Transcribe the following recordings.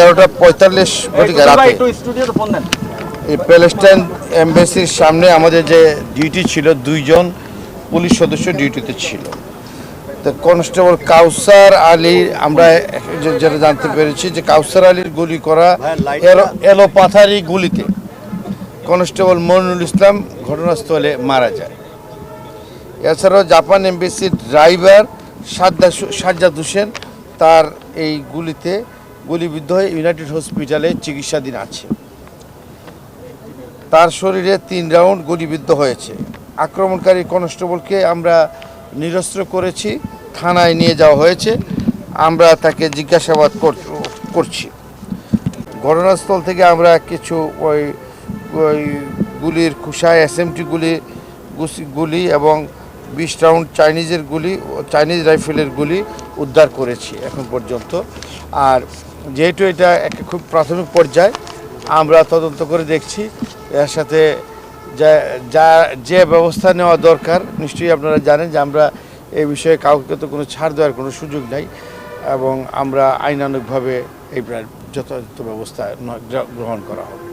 এগারোটা পঁয়তাল্লিশ ঘটিকা রাতে। এই প্যালেস্টাইন এম্বাসির সামনে আমাদের যে ডিউটি ছিল দুইজন পুলিশ সদস্য ডিউটিতে ছিল। তো কনস্টেবল কাউসার আলী আমরা যেটা জানতে পেরেছি যে কাউসার আলীর গুলি করা এলো- এলোপাথারি গুলিতে। কনস্টেবল মনুল ইসলাম ঘটনাস্থলে মারা যায়। এছাড়াও জাপান এমবেসির ড্রাইভার সাজ্জা- সাজ্জাদ হোসেন তার এই গুলিতে গুলিবিদ্ধ হয়ে ইউনাইটেড হসপিটালে চিকিৎসাধীন আছে। তার শরীরে তিন রাউন্ড গুলিবিদ্ধ হয়েছে। আক্রমণকারী কনস্টেবলকে আমরা নিরস্ত্র করেছি, থানায় নিয়ে যাওয়া হয়েছে। আমরা তাকে জিজ্ঞাসাবাদ কর- করছি। ঘটনাস্থল থেকে আমরা কিছু ওই ওই গুলির খুশায় এসএমটি গুলি গুলি এবং বিশ রাউন্ড চাইনিজের গুলি, চাইনিজ রাইফেলের গুলি উদ্ধার করেছি এখন পর্যন্ত। আর যেহেতু এটা একটা খুব প্রাথমিক পর্যায়ে, আমরা তদন্ত করে দেখছি। এর সাথে যা যা, যে ব্যবস্থা নেওয়া দরকার, নিশ্চয়ই আপনারা জানেন যে আমরা এই বিষয়ে কাউকে তো কোনো ছাড় দেওয়ার কোনো সুযোগ নাই এবং আমরা আইনানুগভাবে এই যথাযথ ব্যবস্থা গ্রহণ করা হবে।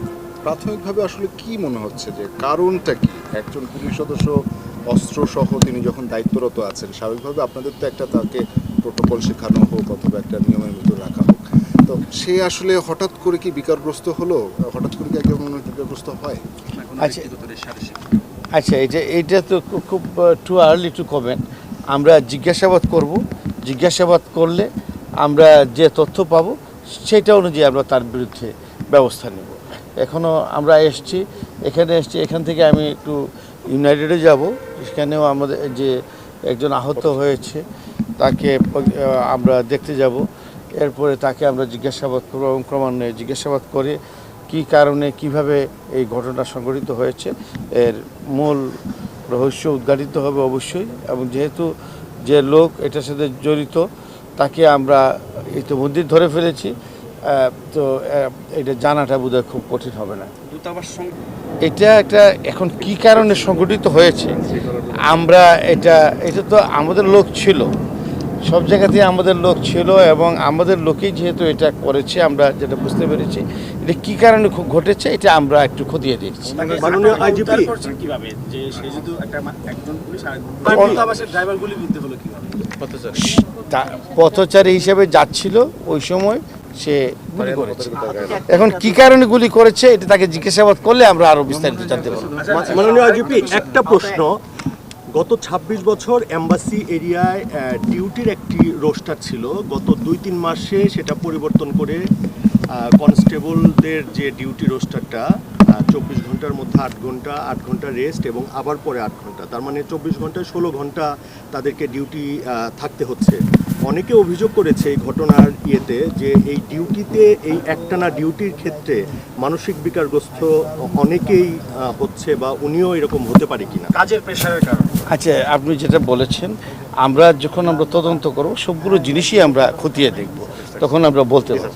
প্রাথমিকভাবে আসলে কি মনে হচ্ছে যে কারণটা কি? একজন পুলিশ সদস্য অস্ত্র সহ তিনি যখন দায়িত্বরত আছেন স্বাভাবিকভাবে আপনাদের তো একটা তাকে প্রোটোকল শেখানো হোক অথবা একটা নিয়মের ভিতরে রাখা হোক। তো সে আসলে হঠাৎ করে কি বিকারগ্রস্ত হলো? হঠাৎ করে কি একজন বিকারগ্রস্ত হয়? আচ্ছা। আচ্ছা এটা এইটা তো খুব টু আর্লি টু কমেন্ট আমরা জিজ্ঞাসাবাদ করব। জিজ্ঞাসাবাদ করলে আমরা যে তথ্য পাবো সেটা অনুযায়ী আমরা তার বিরুদ্ধে ব্যবস্থা নেব। এখনও আমরা এসছি এখানে এসছি এখান থেকে আমি একটু ইউনাইটেডে যাব, সেখানেও আমাদের যে একজন আহত হয়েছে, তাকে আমরা দেখতে যাব। এরপরে তাকে আমরা জিজ্ঞাসাবাদ করব এবং ক্রমান্বয়ে জিজ্ঞাসাবাদ করে কী কারণে, কীভাবে এই ঘটনা সংঘটিত হয়েছে, এর মূল রহস্য উদ্ঘাটিত হবে অবশ্যই। এবং যেহেতু যে লোক এটার সাথে জড়িত, তাকে আমরা ইতিমধ্যেই ধরে ফেলেছি। তো এটা জানাটা বোধহয় খুব কঠিন হবে না। এটা একটা এখন কি কারণে সংগঠিত হয়েছে? আমরা এটা এটা তো আমাদের লোক ছিল। সব জায়গাতেই আমাদের লোক ছিল এবং আমাদের লোকেই যেহেতু এটা করেছে আমরা যেটা বুঝতে পেরেছি এটা কি কারণে ঘটেছে এটা আমরা একটু খতিয়ে দেখছি। মাননীয় আইজিপি কীভাবে? যে সে যেহেতু একটা মা- একজন পুলিশ আর দূতাবাসের ড্রাইভার গুলি বিদ্ধ হলো কীভাবে? তা- পথচারী হিসেবে যাচ্ছিল ওই সময়। সে গুলি করেছে। এখন কি কারণে গুলি করেছে এটা তাকে জিজ্ঞাসাবাদ করলে আমরা আরও বিস্তারিত জানতে পারব। মাননীয় আইজিপি একটা প্রশ্ন। গত ২৬ বছর এম্বাসি এরিয়ায় ডিউটির একটি রোস্টার ছিল। গত দুই তিন মাসে সেটা পরিবর্তন করে কনস্টেবলদের যে ডিউটি রোস্টারটা চব্বিশ ঘণ্টার মধ্যে আট ঘণ্টা আট ঘণ্টা রেস্ট এবং আবার পরে আট ঘণ্টা। তার মানে চব্বিশ ঘন্টায় ষোলো ঘণ্টা তাদেরকে ডিউটি থাকতে হচ্ছে। অনেকে অভিযোগ করেছে এই ঘটনার ইয়েতে যে এই ডিউটিতে এই একটানা ডিউটির ক্ষেত্রে মানসিক বিকারগ্রস্ত অনেকেই হচ্ছে বা উনিও এরকম হতে পারে কিনা। কাজের প্রেশারের কারণে। আচ্ছা আপনি যেটা বলেছেন আমরা যখন আমরা তদন্ত করব সবগুলো জিনিসই আমরা খতিয়ে দেখব তখন আমরা বলতে পারব।